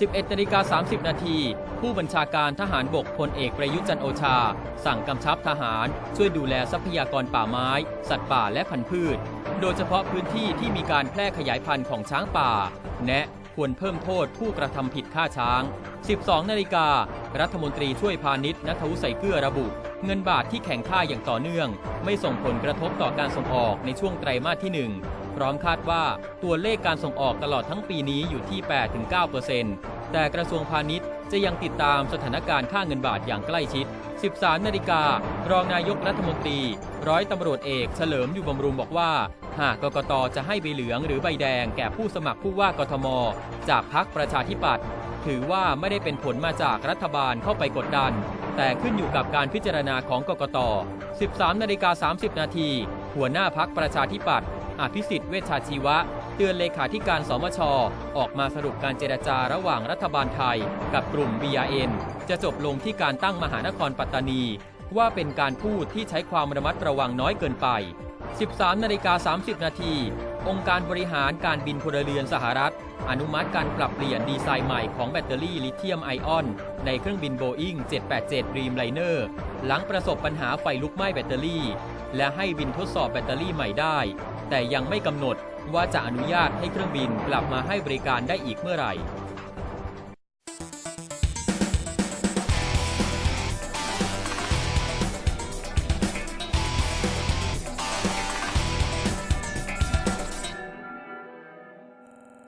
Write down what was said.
11นาฬิกา30 นาที ผู้บัญชาการทหารบกพลเอกประยุทธ์จันโอชา สั่งกำชับทหารช่วยดูแลทรัพยากรป่าไม้ สัตว์ป่าและพันธุ์พืช โดยเฉพาะพื้นที่ที่มีการแพร่ขยายพันธุ์ของช้างป่า แนะควรเพิ่มโทษผู้กระทำผิดฆ่าช้าง 12 นาฬิกา รัฐมนตรีช่วยพาณิชย์นัทวุฒิใส่เกลือระบุ เงินบาทที่แข็งค่าอย่างต่อเนื่อง ไม่ส่งผลกระทบต่อการส่งออกในช่วงไตรมาสที่ 1 พร้อมคาดว่าตัวเลขการส่งออกตลอดทั้งปีนี้อยู่ที่ 8-9%แต่กระทรวงพาณิชย์จะยังติดตามสถานการณ์ค่าเงินบาทอย่างใกล้ชิด 13 นาฬิการองนายกรัฐมนตรี ร้อยตำรวจเอกเฉลิมอยู่บำรุงบอกว่า หากกกตจะให้ใบเหลืองหรือใบแดงแก่ผู้สมัครผู้ว่ากทม จากพรรคประชาธิปัตย์ถือว่าไม่ได้เป็นผลมาจากรัฐบาลเข้าไปกดดัน แต่ขึ้นอยู่กับการพิจารณาของกกต 13 นาฬิกา 30 นาที หัวหน้าพักประชาธิปัตย์ อภิสิทธิ์เวชชาชีวะ เตือนเลขาธิการสมช ออกมาสรุปการเจรจาระหว่างรัฐบาลไทย กับกลุ่ม BRN จะจบลงที่การตั้งมหานครปัตตานี ว่าเป็นการพูดที่ใช้ความระมัดระวังน้อยเกินไป 13นาฬิกา30 นาทีองค์การบริหารการบินพลเรือนสหรัฐ อนุมัติการปรับเปลี่ยนดีไซน์ใหม่ของแบตเตอรี่ลิเธียมไอออน ในเครื่องบินโบอิง787 Dreamliner หลังประสบปัญหาไฟลุกไหม้แบตเตอรี่ และให้บินทดสอบแบตเตอรี่ใหม่ได้ แต่ยังไม่กำหนดว่าจะอนุญาตให้เครื่องบินกลับมาให้บริการได้อีกเมื่อไหร่